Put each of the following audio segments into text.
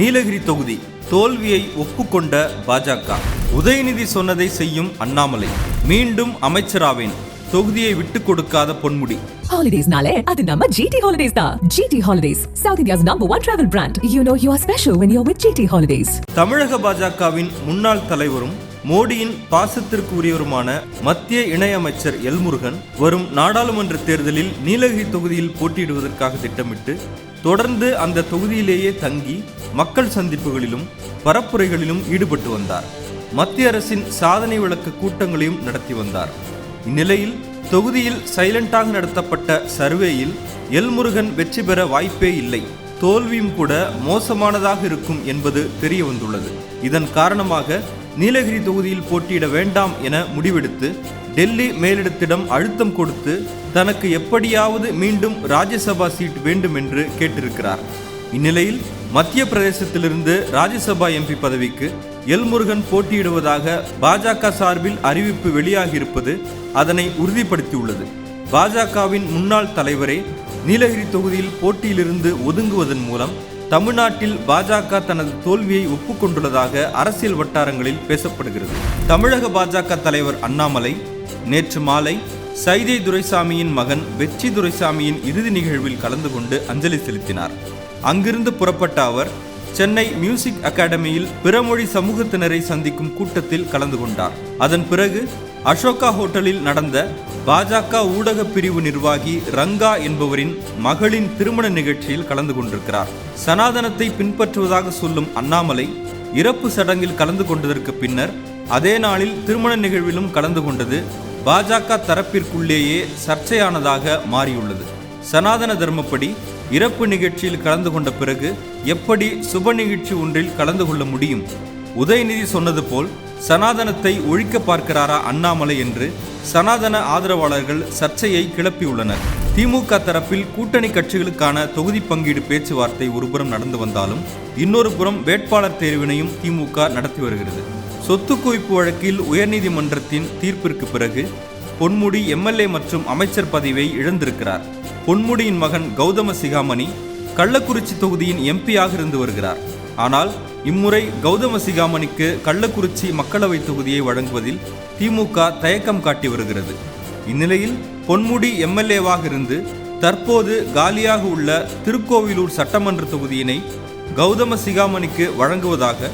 நீலகிரி தொகுதி தோல்வியை ஒப்புக்கொண்ட பாஜக உதயநிதி சொன்னதை செய்யும் அண்ணாமலை மீண்டும் அமைச்சராவேன் தொகுதியை விட்டுக் கொடுக்காத பொன்முடி Holidays-nale, அது நம்ம GT Holidays தான். GT Holidays, South India's number one travel brand. You know you are special when you're with GT Holidays. தமிழக பாஜகவின் முன்னாள் தலைவரும் மோடியின் பாசத்திற்கு உரியவருமான மத்திய இணையமைச்சர் எல்முருகன் வரும் நாடாளுமன்ற தேர்தலில் நீலகிரி தொகுதியில் போட்டியிடுவதற்காக திட்டமிட்டு தொடர்ந்து அந்த தொகுதியிலேயே தங்கி மக்கள் சந்திப்புகளிலும் பரப்புரைகளிலும் ஈடுபட்டு வந்தார். மத்திய அரசின் சாதனை விளக்க கூட்டங்களையும் நடத்தி வந்தார். இந்நிலையில் தொகுதியில் சைலண்டாக நடத்தப்பட்ட சர்வேயில் எல்முருகன் வெற்றி பெற வாய்ப்பே இல்லை. தோல்வியும் கூட மோசமானதாக இருக்கும் என்பது தெரிய வந்துள்ளது இதன் காரணமாக நீலகிரி தொகுதியில் போட்டியிட வேண்டாம் என முடிவெடுத்து டெல்லி மேலிடத்திடம் அழுத்தம் கொடுத்து தனக்கு எப்படியாவது மீண்டும் ராஜ்யசபா சீட் வேண்டும் என்று கேட்டிருக்கிறார். இந்நிலையில் மத்திய பிரதேசத்திலிருந்து ராஜ்யசபா எம்பி பதவிக்கு எல்முருகன் போட்டியிடுவதாக பாஜக சார்பில் அறிவிப்பு வெளியாகியிருப்பது அதனை உறுதிப்படுத்தியுள்ளது. பாஜகவின் முன்னாள் தலைவரே நீலகிரி தொகுதியில் போட்டியிலிருந்து ஒதுங்குவதன் மூலம் தமிழ்நாட்டில் பாஜக தனது தோல்வியை ஒப்புக்கொண்டுள்ளதாக அரசியல் வட்டாரங்களில் பேசப்படுகிறது. தமிழக பாஜக தலைவர் அண்ணாமலை நேற்று மாலை சைதை துரைசாமியின் மகன் வெற்றி துரைசாமியின் இறுதி நிகழ்வில் கலந்து கொண்டு அஞ்சலி செலுத்தினார். அங்கிருந்து புறப்பட்ட அவர் சென்னை மியூசிக் அகாடமியில் பிறமொழி சமூகத்தினரை சந்திக்கும் கூட்டத்தில் கலந்து கொண்டார். அதன் பிறகு அசோகா ஹோட்டலில் நடந்த பாஜக ஊடக பிரிவு நிர்வாகி ரங்கா என்பவரின் மகளின் திருமண நிகழ்ச்சியில் கலந்து கொண்டிருக்கிறார். சனாதனத்தை பின்பற்றுவதாக சொல்லும் அண்ணாமலை இறப்பு சடங்கில் கலந்து கொண்டதற்கு பின்னர் அதே நாளில் திருமண நிகழ்விலும் கலந்து கொண்டது பாஜக தரப்பிற்குள்ளேயே சர்ச்சையானதாக மாறியுள்ளது. சனாதன தர்மப்படி இறப்பு நிகழ்ச்சியில் கலந்து கொண்ட பிறகு எப்படி சுப நிகழ்ச்சி ஒன்றில் கலந்து கொள்ள முடியும்? உதயநிதி சொன்னது போல் சனாதனத்தை ஒழிக்க பார்க்கிறாரா அண்ணாமலை என்று சனாதன ஆதரவாளர்கள் சர்ச்சையை கிளப்பியுள்ளனர். திமுக தரப்பில் கூட்டணி கட்சிகளுக்கான தொகுதி பங்கீடு பேச்சுவார்த்தை ஒருபுறம் நடந்து வந்தாலும் இன்னொரு புறம் வேட்பாளர் தேர்வினையும் திமுக நடத்தி வருகிறது. சொத்து குவிப்பு வழக்கில் உயர்நீதிமன்றத்தின் தீர்ப்பிற்கு பிறகு பொன்முடி எம்எல்ஏ மற்றும் அமைச்சர் பதவியை இழந்திருக்கிறார். பொன்முடியின் மகன் கௌதம சிகாமணி கள்ளக்குறிச்சி தொகுதியின் எம்பியாக இருந்து வருகிறார். ஆனால் இம்முறை கௌதம சிகாமணிக்கு கள்ளக்குறிச்சி மக்களவை தொகுதியை வழங்குவதில் திமுக தயக்கம் காட்டி வருகிறது. இந்நிலையில் பொன்முடி எம்எல்ஏவாக இருந்து தற்போது காலியாக உள்ள திருக்கோவிலூர் சட்டமன்ற தொகுதியினை கௌதம சிகாமணிக்கு வழங்குவதாக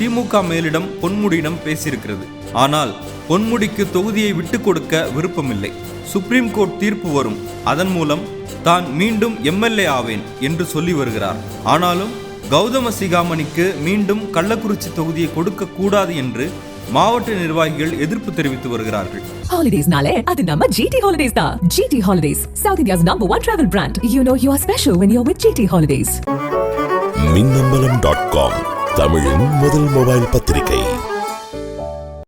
திமுக மேலிடம் பொன்முடியிடம் பேசியிருக்கிறது. ஆனால் பொன்முடிக்கு தொகுதியை விட்டுக் கொடுக்க விருப்பமில்லை. சுப்ரீம் கோர்ட் தீர்ப்பு வரும். அதன் மூலம் தான் மீண்டும் எம்எல்ஏ ஆவேன் என்று சொல்லி வருகிறார். ஆனாலும் கௌதம சிகாமணிக்கு மீண்டும் கள்ளக்குறிச்சி தொகுதியை கொடுக்க கூடாது என்று மாவட்ட நிர்வாகிகள் எதிர்ப்பு தெரிவித்து வருகிறார்கள் Holidays-nale, அது நம்ம GT Holidays தான். GT Holidays, South India's number one travel brand. You know you are special when you're with GT Holidays. Minnambalam dot com தமிழின் முதல் மொபைல் பத்திரிகை